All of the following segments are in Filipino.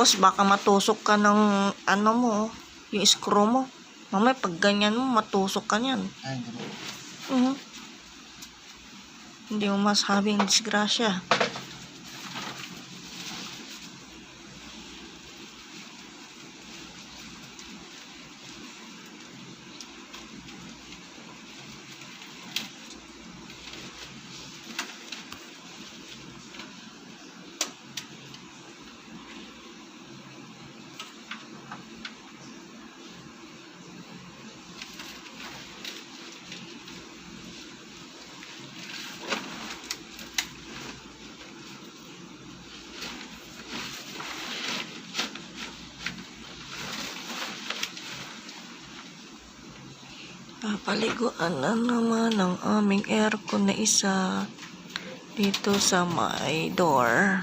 Tapos baka matusok ka ng ano mo, yung screw mo. Mamaya pag ganyan mo, matusok ka niyan. Ay, hindi po. Mhm. Hindi mo masabing disgrasya. Papaliguan na naman ang aming aircon na isa dito sa my door.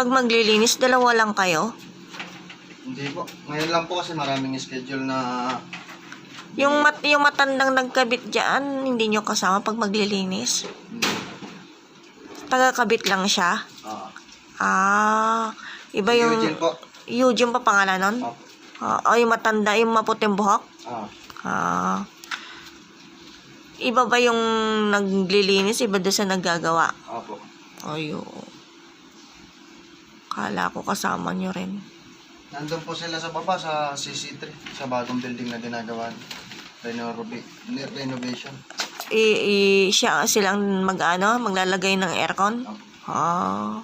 Pag maglilinis, dalawa lang kayo. Hindi po. Ngayon lang po kasi maraming schedule na... Yung, mat yung matandang nagkabit dyan, hindi nyo kasama pag maglilinis. Hindi. Tagakabit lang siya. Ah. Ah, iba yung... Eugene po. Eugene pa pangalan nun? Ah. Ah, oh, yung matanda, yung maputing buhok? Ah. Ah. Iba ba yung naglilinis? Iba doon sa naggagawa? Opo. Ayo. Kala ko kasama nyo rin. Nandun po sila sa baba sa CC3, sa bagong building na ginagawa. Ni- renovation. I, i siya silang mag ano, maglalagay ng aircon? Ah.